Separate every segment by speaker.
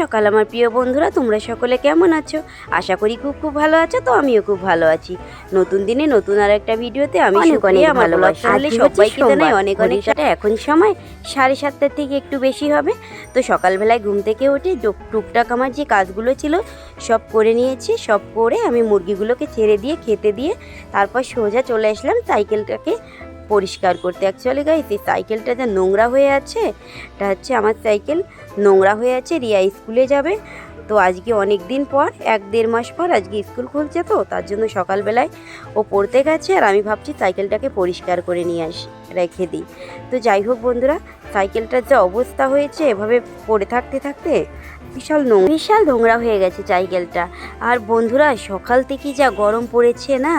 Speaker 1: সকাল আমার প্রিয় বন্ধুরা তোমরা সকলে কেমন আছো? আশা করি খুব খুব ভালো আছো তো আমিও খুব ভালো আছি। নতুন দিনে নতুন আর একটা ভিডিওতে আমি
Speaker 2: অনেক অনেক
Speaker 1: আমার ব্লগ চ্যানেলে সবাইকে জানাই অনেক অনেক টাটা। এখন সময় সাড়ে সাতটার থেকে একটু বেশি হবে। তো সকালবেলায় ঘুম থেকে উঠে টুকটাক আমার যে কাজগুলো ছিল সব করে নিয়েছি। সব করে আমি মুরগিগুলোকে ছেড়ে দিয়ে খেতে দিয়ে তারপর সোজা চলে আসলাম সাইকেলটাকে পরিষ্কার করতে। অ্যাকচুয়ালি গাইস এই সাইকেলটা যা নোংরা হয়ে আছে, এটা হচ্ছে আমার সাইকেল নোংরা হয়ে আছে, রিয়া স্কুলে যাবে। তো আজকে অনেক দিন পর, এক দেড় মাস পর আজকে স্কুল খুলছে তো, তার জন্য সকালবেলায় ও পড়তে গেছে, আর আমি ভাবছি সাইকেলটাকে পরিষ্কার করে নিয়ে আসি, রেখে দিই। তো যাই হোক বন্ধুরা সাইকেলটার যা অবস্থা হয়েছে, এভাবে পড়ে থাকতে থাকতে বিশাল নোংরা বিশাল নোংরা হয়ে গেছে সাইকেলটা আর বন্ধুরা, সকাল থেকে যা গরম পড়েছে না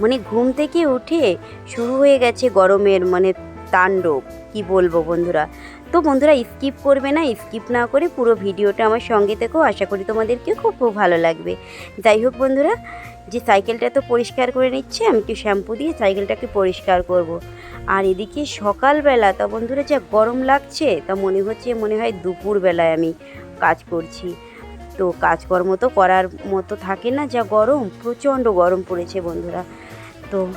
Speaker 1: মানে ঘুম থেকে উঠে শুরু হয়ে গেছে গরমের মানে তাণ্ডব, কি বলব বন্ধুরা? তো বন্ধুরা, স্কিপ করবে না, স্কিপ না করে পুরো ভিডিওটা আমার সঙ্গে থেকেও আশা করি তোমাদেরকে খুব খুব ভালো লাগবে। যাই হোক বন্ধুরা যে সাইকেলটা তো পরিষ্কার করে নিচ্ছে, আমি একটু শ্যাম্পু দিয়ে সাইকেলটাকে পরিষ্কার করব। আর এদিকে সকালবেলা, তা বন্ধুরা যা গরম লাগছে, তা মনে হচ্ছে মনে হয় দুপুরবেলায় আমি কাজ করছি। তো কাজকর্ম তো করার মতো থাকে না, যা গরম, প্রচণ্ড গরম পড়েছে বন্ধুরা। তো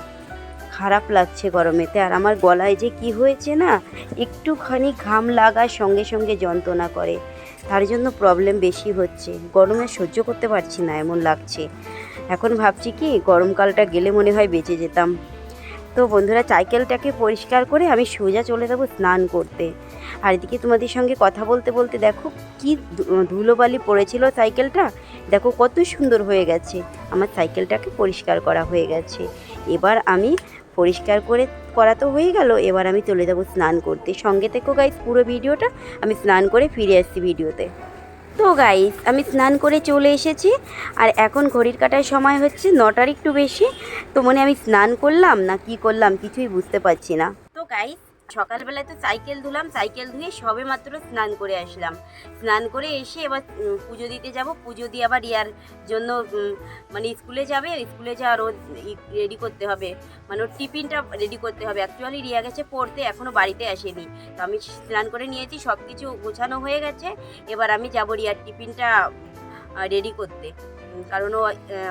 Speaker 1: খারাপ লাগছে গরমেতে, আর আমার গলায় যে কি হয়েছে না, একটুখানি ঘাম লাগার সঙ্গে সঙ্গে যন্ত্রণা করে। তার জন্য প্রবলেম বেশি হচ্ছে। গরমে সহ্য করতে পারছি না, এমন লাগছে। এখন ভাবছি কি গরমকালটা গেলে মনে হয় বেঁচে যেতাম। তো বন্ধুরা সাইকেলটাকে পরিষ্কার করে আমি সোজা চলে যাব স্নান করতে। আর এদিকে তোমাদের সঙ্গে কথা বলতে বলতে দেখো কি ধুলোবালি পড়েছিল সাইকেলটা দেখো কত সুন্দর হয়ে গেছে। আমার সাইকেলটাকে পরিষ্কার করা হয়ে গেছে। এবার আমি পরিষ্কার করে, করা তো হয়ে গেল, এবার আমি চলে যাব স্নান করতে। সঙ্গে থেকেও গাইস পুরো ভিডিওটা। আমি স্নান করে ফিরে আসছি ভিডিওতে। তো গাইস আমি স্নান করে চলে এসেছি। আর এখন ঘড়ির কাটার সময় হচ্ছে নটার একটু বেশি। তো মনে আমি স্নান করলাম না কি করলাম কিছুই বুঝতে পারছি না। তো গাইস সকালবেলায় তো সাইকেল ধুলাম, সাইকেল ধুয়ে সবে মাত্র স্নান করে আসলাম। স্নান করে এসে এবার পুজো দিতে যাব। পুজো দিয়ে আবার ইয়ার জন্য মানে স্কুলে যাবে। স্কুলে যাওয়ার ও রেডি করতে হবে। মানে ওর টিফিনটা রেডি করতে হবে। অ্যাকচুয়ালি রিয়া গেছে পড়তে এখনও বাড়িতে আসেনি। তো আমি স্নান করে নিয়েছি সব কিছু গোছানো হয়ে গেছে। এবার আমি যাব রিয়ার টিফিনটা রেডি করতে। কারণ ও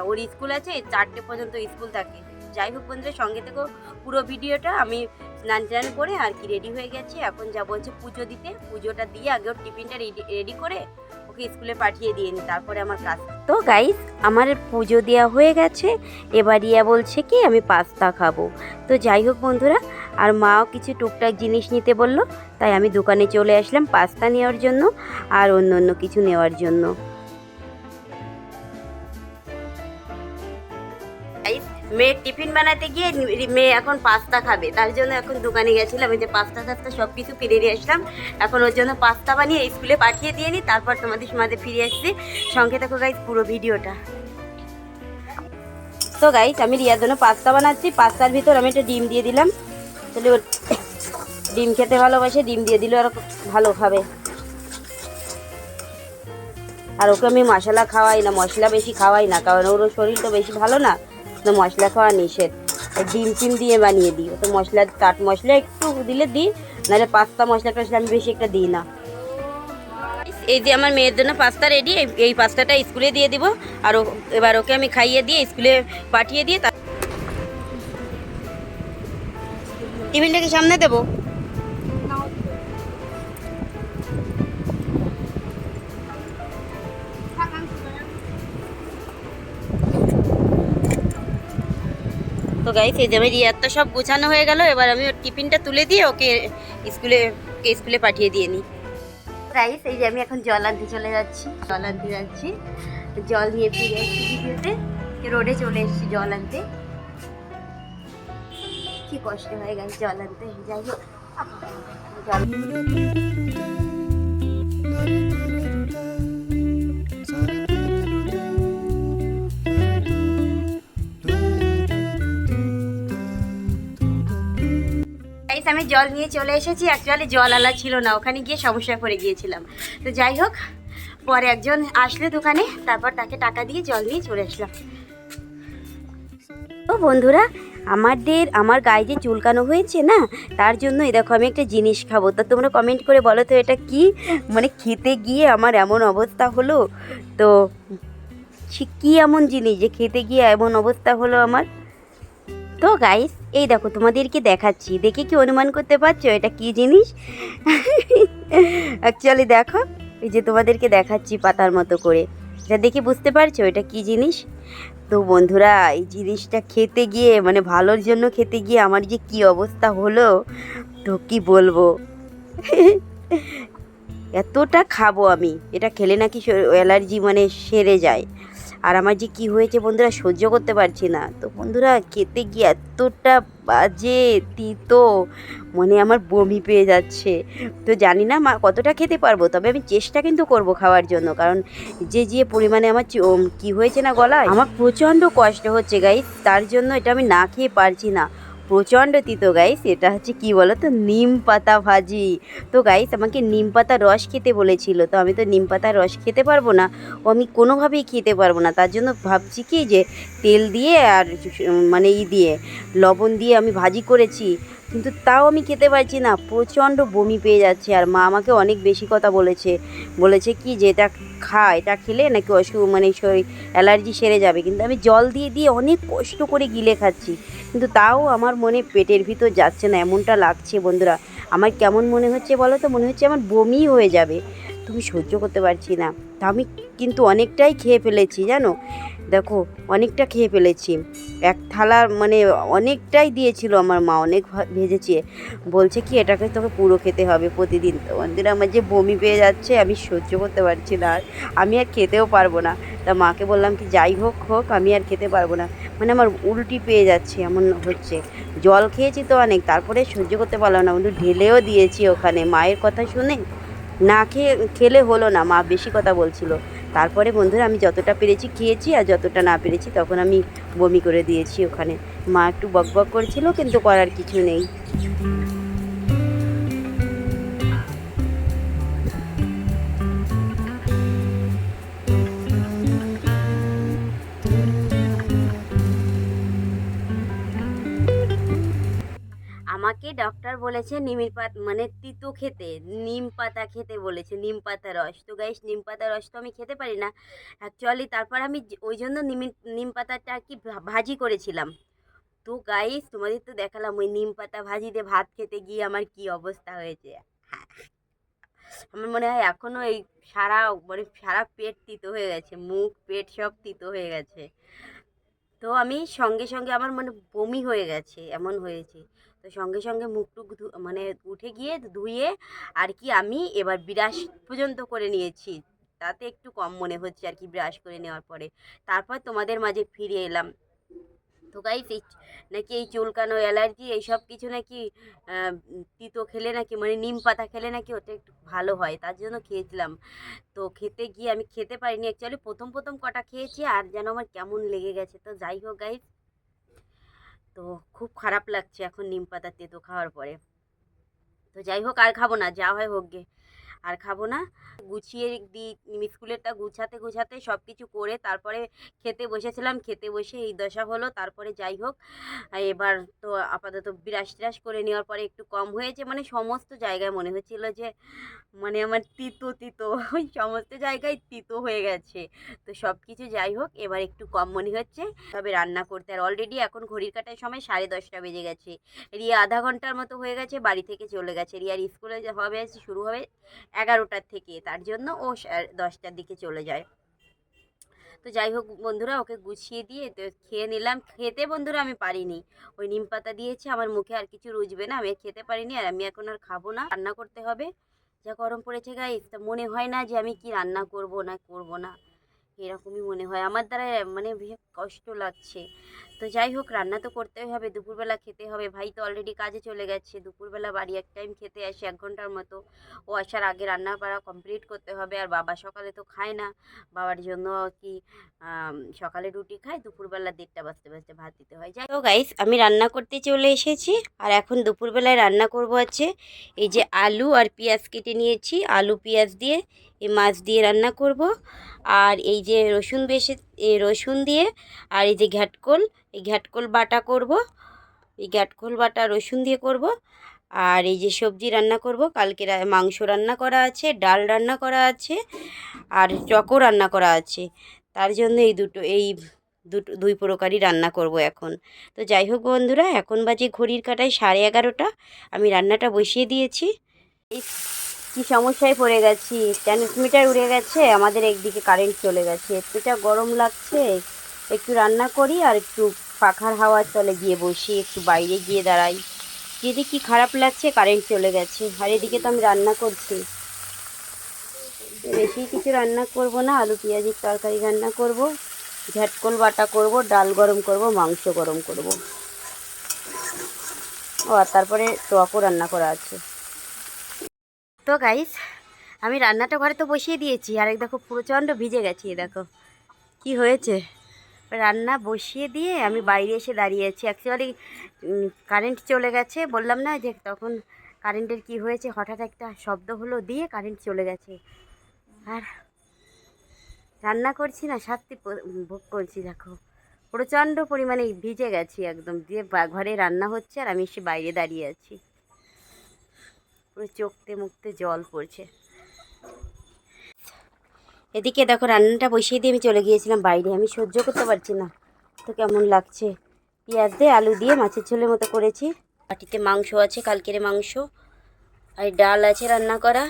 Speaker 1: ওর স্কুল আছে, চারটে পর্যন্ত স্কুল থাকে। যাই হোক বন্ধুরা, সঙ্গে থেকেও পুরো ভিডিওটা। আমি স্নান টান করে আর কি রেডি হয়ে গেছি। এখন যাব হচ্ছে পুজো দিতে। পুজোটা দিয়ে আগে ওর টিফিনটা রেডি রেডি করে ওকে স্কুলে পাঠিয়ে দিয়ে নি। তারপরে আমার কাজ তো গাইস আমার পুজো দেওয়া হয়ে গেছে। এবার ইয়া বলছে কি, আমি পাস্তা খাব। তো যাই হোক বন্ধুরা, আর মাও কিছু টুকটাক জিনিস নিতে বলল। তাই আমি দোকানে চলে আসলাম পাস্তা নেওয়ার জন্য আর অন্য অন্য কিছু নেওয়ার জন্য। মেয়ের টিফিন বানাতে গিয়ে মেয়ে এখন পাস্তা খাবে। তার জন্য এখন দোকানে গেছিলাম এই যে পাস্তা টাস্তা সব কিছু কিনে নিয়ে আসলাম। এখন ওর জন্য পাস্তা বানিয়ে স্কুলে পাঠিয়ে দিয়ে নি, তারপর তোমাদের মাঝে ফিরে আসছি। সঙ্গে থাকো গাইজ পুরো ভিডিওটা। তো গাইজ আমি রিয়ার জন্য পাস্তা বানাচ্ছি। পাস্তার ভিতর আমি একটা ডিম দিয়ে দিলাম। তাহলে ওর ডিম খেতে ভালোবাসে, ডিম দিয়ে দিলে আর ভালো খাবে। আর ওকে আমি মশলা খাওয়াই না, মশলা বেশি খাওয়াই না, কারণ ওর শরীর তো বেশি ভালো না। তো মশলা খাওয়া নিষেধ। ডিম টিম দিয়ে বানিয়ে দিই। তো মশলা চাট মশলা একটু দিলে দিই, নাহলে পাস্তা মশলা টশলা আমি বেশি একটা দিই না। এই যে আমার মেয়ের জন্য পাস্তা রেডি এই পাস্তাটা স্কুলে দিয়ে দিব। আর এবার ওকে আমি খাইয়ে দিয়ে স্কুলে পাঠিয়ে দিয়ে টিফিনটাকে সামনে দেবো। তো গাইস এই যে আমি রিয়ার তো সব গোছানো হয়ে গেল, এবার আমি ওর টিফিনটা তুলে দিয়ে ওকে স্কুলে ওকে স্কুলে পাঠিয়ে দিয়ে নিই। গাইস এই যে আমি এখন জল আনতে চলে যাচ্ছি, জল আনতে যাচ্ছি। জল নিয়ে ফিরে এসেছি ভিডিওতে। রোডে চলে এসেছি জল আনতে। কি কষ্ট হয় গাইস জল আনতে। যাই হোক, জল গাইস আমি জল নিয়ে চলে এসেছি। অ্যাকচুয়ালি জল আলা ছিল না। ওখানে গিয়ে সমস্যা পড়ে গিয়েছিলাম। তো যাই হোক, পরে একজন আসলে দোকানে, তারপর তাকে টাকা দিয়ে জল নিয়ে চলে আসলাম। তো বন্ধুরা, আমাদের, আমার গায়ে যে চুলকানো হয়েছে না, তার জন্য এই দেখো আমি একটা জিনিস খাব। তা তোমরা কমেন্ট করে বলো তো এটা কি? মানে খেতে গিয়ে আমার এমন অবস্থা হলো? তো কী এমন জিনিস যে খেতে গিয়ে এমন অবস্থা হলো আমার? তো গাইস এই দেখো তোমাদেরকে দেখাচ্ছি। দেখে কি অনুমান করতে পারছ? এটা কি জিনিস? অ্যাকচুয়ালি দেখো, এই যে তোমাদেরকে দেখাচ্ছি পাতার মতো করে। এটা দেখে বুঝতে পারছ এটা কি জিনিস? তো বন্ধুরা, এই জিনিসটা খেতে গিয়ে মানে ভালোর জন্য খেতে গিয়ে আমার যে কি অবস্থা হলো, তো কি বলব? এতটা খাব আমি। এটা খেলে নাকি অ্যালার্জি মানে সেরে যায়। আর আমার যে কী হয়েছে বন্ধুরা সহ্য করতে পারছি না। তো বন্ধুরা খেতে গিয়ে এতটা বাজে তিতো, মনে আমার বমি পেয়ে যাচ্ছে। তো জানি না মা কতটা খেতে পারব, তবে আমি চেষ্টা কিন্তু করব খাওয়ার জন্য। কারণ যে যে পরিমাণে আমার কি হয়েছে না গলায়, আমার প্রচণ্ড কষ্ট হচ্ছে গাই তার জন্য এটা আমি না খেয়ে পারছি না। প্রচণ্ড তিত গাইস এটা হচ্ছে কি বলো তো নিম পাতা ভাজি। তো গাইস আমাকে নিম পাতা রস খেতে বলেছিল, তো আমি তো নিম পাতা রস খেতে পারব না। ও আমি কোনোভাবেই খেতে পারব না। তার জন্য ভাবছি কি যে তেল দিয়ে আর মানে ই দিয়ে, লবণ দিয়ে আমি ভাজি করেছি। কিন্তু তাও আমি খেতে পারছি না। প্রচণ্ড বমি পেয়ে যাচ্ছে আর মা আমাকে অনেক বেশি কথা বলেছে। বলেছে কি যে, এটা খা, এটা খেলে নাকি অসু মানে অ্যালার্জি সেরে যাবে। কিন্তু আমি জল দিয়ে দিয়ে অনেক কষ্ট করে গিলে খাচ্ছি। কিন্তু তাও আমার মনে পেটের ভিতর যাচ্ছে না, এমনটা লাগছে বন্ধুরা। আমার কেমন মনে হচ্ছে বলো তো? মনে হচ্ছে আমার বমি হয়ে যাবে। তুমি সহ্য করতে পারছি না। তা আমি কিন্তু অনেকটাই খেয়ে ফেলেছি, জানো? দেখো, অনেকটা খেয়ে ফেলেছি। এক থালা মানে অনেকটাই দিয়েছিল আমার মা, অনেক ভেজেছে। বলছে কি, এটাকে তোকে পুরো খেতে হবে প্রতিদিন। তো বন্ধুরা আমার যে বমি পেয়ে যাচ্ছে, আমি সহ্য করতে পারছি না আর আমি আর খেতেও পারব না। তা মাকে বললাম কি, যাই হোক হোক, আমি আর খেতে পারব না। মানে আমার উল্টি পেয়ে যাচ্ছে, এমন হচ্ছে। জল খেয়েছি তো অনেক, তারপরে সহ্য করতে পারলাম না। বন্ধু ঢেলেও দিয়েছি ওখানে। মায়ের কথা শুনে না খেয়ে, খেলে হলো না, মা বেশি কথা বলছিল। তারপরে বন্ধুরা আমি যতটা পেরেছি খেয়েছি আর যতটা না পেরেছি তখন আমি বমি করে দিয়েছি ওখানে। মা একটু বক বক করেছিল কিন্তু করার কিছু নেই। আমাকে ডক্টর বলেছে নিমের পাত মানে তিতো খেতে, নিম পাতা খেতে বলেছে, নিম পাতা রস। তো গাইস নিম পাতা রস তো আমি খেতে পারি না। অ্যাকচুয়ালি তারপর আমি ওই জন্য নিম নিম পাতাটা আর কি ভাজি করেছিলাম। তো গাইস তোমাদের তো দেখালাম ওই নিম পাতা ভাজি দিয়ে ভাত খেতে গিয়ে আমার কি অবস্থা হয়েছে। আমার মনে হয় এখনও এই সারা মানে সারা পেট তিতো হয়ে গেছে, মুখ, পেট সব তিতো হয়ে গেছে। তো আমি সঙ্গে সঙ্গে আমার মানে বমি হয়ে গেছে, এমন হয়েছে। তো সঙ্গে সঙ্গে মুখ টুক মানে উঠে গিয়ে ধুয়ে আর কি আমি এবার বিরাশ পর্যন্ত করে নিয়েছি। তাতে একটু কম মনে হচ্ছে আর কি ব্রাশ করে নেওয়ার পরে। তারপর তোমাদের মাঝে ফিরে এলাম। তো গাইস এই নাকি এই চুলকানো, অ্যালার্জি, এইসব কিছু নাকি তিতো খেলে নাকি মানে নিম পাতা খেলে নাকি ওটা একটু ভালো হয়, তার জন্য খেয়েছিলাম। তো খেতে গিয়ে আমি খেতে পারিনি অ্যাকচুয়ালি প্রথম প্রথম কটা খেয়েছি, আর যেন আমার কেমন লেগে গেছে। তো যাই হোক গাইস তো খুব খারাপ লাগছে এখন নিম পাতা, তেতো খাওয়ার পরে। তো যাই হোক, আর খাব না, যা হয় হোক গে। আর খাব না। গুছিয়ে দিই স্কুলেরটা গুছাতে গুছাতে সব কিছু করে তারপরে খেতে বসেছিলাম। খেতে বসে এই দশা হলো, তারপরে যাই হোক। এবার তো আপাতত বিরাস টিরাস করে নেওয়ার পরে একটু কম হয়েছে। মানে সমস্ত জায়গায় মনে হচ্ছিল যে মানে আমার তিতো তিতো, ওই সমস্ত জায়গায় তিতো হয়ে গেছে। তো সব কিছু যাই হোক, এবার একটু কম মনে হচ্ছে। তবে রান্না করতে আর অলরেডি এখন ঘড়ির কাটার সময় সাড়ে দশটা বেজে গেছে। রিয়া আধা ঘণ্টার মতো হয়ে গেছে, বাড়ি থেকে চলে গেছে। রিয়ার স্কুলে হবে, শুরু হবে এগারোটার থেকে, তার জন্য ও দশটার দিকে চলে যায়। তো যাই হোক বন্ধুরা, ওকে গুছিয়ে দিয়ে তো খেয়ে নিলাম। খেতে বন্ধুরা আমি পারিনি। ওই নিম পাতা দিয়েছে, আমার মুখে আর কিছু রুজবে না, আমি খেতে পারিনি, আর আমি এখন আর খাব না, রান্না করতে হবে। যা গরম পড়েছে গাইস তা মনে হয় না যে আমি কি রান্না করব না করব না। এরকমই মনে হয়। আমার দ্বারা মানে কষ্ট লাগছে। তো যাই হোক, রান্না তো করতেই হবে, দুপুরবেলা খেতে হবে। ভাই তো অলরেডি কাজে চলে গেছে, দুপুরবেলা বাড়ি এক টাইম খেতে আসে এক ঘণ্টার মতো। ও আসার আগে রান্না করা কমপ্লিট করতে হবে, আর বাবা সকালে তো খায় না। বাবার জন্য কি সকালে রুটি খায়, দুপুরবেলা দেড়টা বাজতে বাজতে ভাত দিতে হয়। যাই হোক গাইস আমি রান্না করতে চলে এসেছি, আর এখন দুপুরবেলায় রান্না করব আছে এই যে আলু আর পেঁয়াজ কেটে নিয়েছি। আলু, পেঁয়াজ দিয়ে এই মাছ দিয়ে রান্না করব। আর এই যে রসুন বেশি রসুন দিয়ে, আর এই যে ঘ্যাটকোল, এই ঘ্যাটকোল বাটা করব। এই ঘ্যাটকোল বাটা রসুন দিয়ে করব। আর এই যে সবজি রান্না করব, কালকে মাংস রান্না করা আছে, ডাল রান্না করা আছে, আর চকও রান্না করা আছে। তার জন্য এই দুটো এই দুটো, দুই প্রকারই রান্না করব এখন। তো যাই হোক বন্ধুরা, এখন বাজে ঘড়ির কাটায় সাড়ে এগারোটা। আমি রান্নাটা বসিয়ে দিয়েছি। কী সমস্যায় পড়ে গেছি? ট্রান্সমিটার উড়ে গেছে? আমাদের একদিকে কারেন্ট চলে গেছে। এতটা গরম লাগছে। একটু রান্না করি আর একটু পাখার হাওয়ার তলে গিয়ে বসি, একটু বাইরে গিয়ে দাঁড়াই। যদি কি খারাপ লাগছে কারেন্ট চলে গেছে। আর এদিকে তো আমি রান্না করছি। বেশি কিছু রান্না করব না। আলু, পেঁয়াজির তরকারি রান্না করব। ঝাটকল বাটা করব, ডাল গরম করব, মাংস গরম করব। ও, আর তারপরে টকও রান্না করা আছে। তো গাইস আমি রান্নাটা ঘরে তো বসিয়ে দিয়েছি, আর এক দেখো প্রচণ্ড ভিজে গেছি দেখো। কি হয়েছে? রান্না বসিয়ে দিয়ে আমি বাইরে এসে দাঁড়িয়ে আছি। অ্যাকচুয়ালি কারেন্ট চলে গেছে, বললাম না যে তখন কারেন্টের কি হয়েছে, হঠাৎ একটা শব্দ হলো দিয়ে কারেন্ট চলে গেছে। আর রান্না করছি না, শাস্তি ভোগ করছি, দেখো। প্রচণ্ড পরিমাণে ভিজে গেছি একদম, দিয়ে ঘরে রান্না হচ্ছে, আর আমি এসে বাইরে দাঁড়িয়ে আছি। পুরো চোখতে মুখতে জল পড়ছে। এদিকে দেখো রান্নাটা বসিয়ে দিয়ে আমি চলে গিয়েছিলাম বাইরে। আমি সহ্য করতে পারছি না। তো কেমন লাগছে? পেঁয়াজ দিয়ে আলু দিয়ে মাছের ঝোলের মতো করেছি। বাটিতে মাংস আছে, কালকের মাংস। আর ডাল আছে রান্না করা।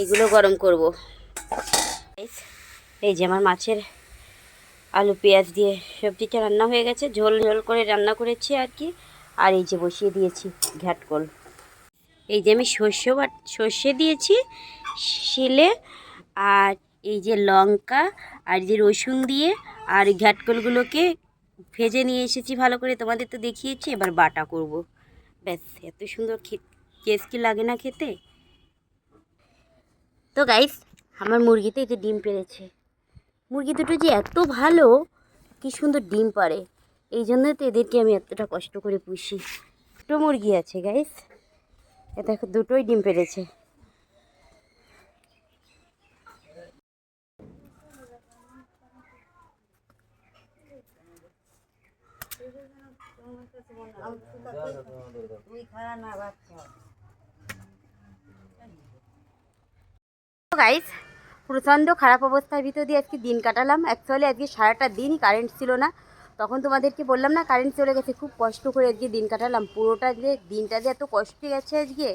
Speaker 1: এগুলো গরম করব। এই যে আমার মাছের আলু, পেঁয়াজ দিয়ে সবজিটা রান্না হয়ে গেছে। ঝোল ঝোল করে রান্না করেছি আর কি। আর এই যে বসিয়ে দিয়েছি ঘ্যাটকল এই যে আমি সর্ষে বাট সর্ষে দিয়েছি, শিলে আর এই যে লঙ্কা আর যে রসুন দিয়ে আর এই ঘ্যাটকলগুলোকে ভেজে নিয়ে এসেছি ভালো করে। তোমাদের তো দেখিয়েছি, এবার বাটা করব। ব্যাস, এত সুন্দর টেস্টি লাগে না খেতে। তো গাইস আমার মুরগিতে যে ডিম পেড়েছে মুরগি দুটো যে এত ভালো, কি সুন্দর ডিম পারে এই জন্যই তো এদেরকে আমি এতটা কষ্ট করে পুষি। দুটো মুরগি আছে গাইস এ দেখো, দুটোই ডিম পেড়েছে গাইস প্রচণ্ড খারাপ অবস্থার ভিতর দিয়ে আজকে দিন কাটালাম। অ্যাকচুয়ালি আজকে সারাটা দিনই কারেন্ট ছিল না। তখন তোমাদেরকে বললাম না কারেন্ট চলে গেছে, খুব কষ্ট করে আজকে দিন কাটালাম। পুরোটা যে দিনটা যে এত কষ্ট গেছে আজকে,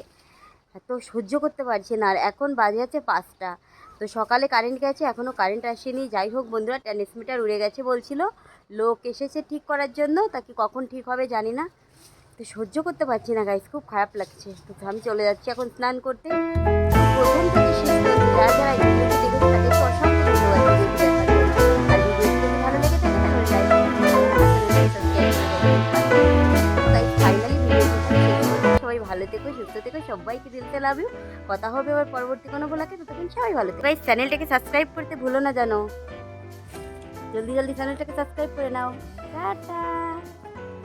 Speaker 1: এত সহ্য করতে পারছি না। আর এখন বাজে আছে পাঁচটা। তো সকালে কারেন্ট গেছে এখনও কারেন্ট আসেনি। যাই হোক বন্ধুরা ট্রান্সমিটার উড়ে গেছে বলছিল। লোক এসেছে ঠিক করার জন্য তাকে কখন ঠিক হবে জানি না। তো সহ্য করতে পারছি না গাইস খুব খারাপ লাগছে। তো আমি চলে যাচ্ছি এখন স্নান করতে। প্রথম কথা হবে আবার পরবর্তী কোনো ব্লগে ততক্ষণ সবাই ভালো থাকে। ভাই চ্যানেলটাকে সাবস্ক্রাইব করতে ভুলো না জানো। জলদি জলদি চ্যানেলটাকে সাবস্ক্রাইব করে নাও। টাটা।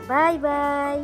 Speaker 1: Bye bye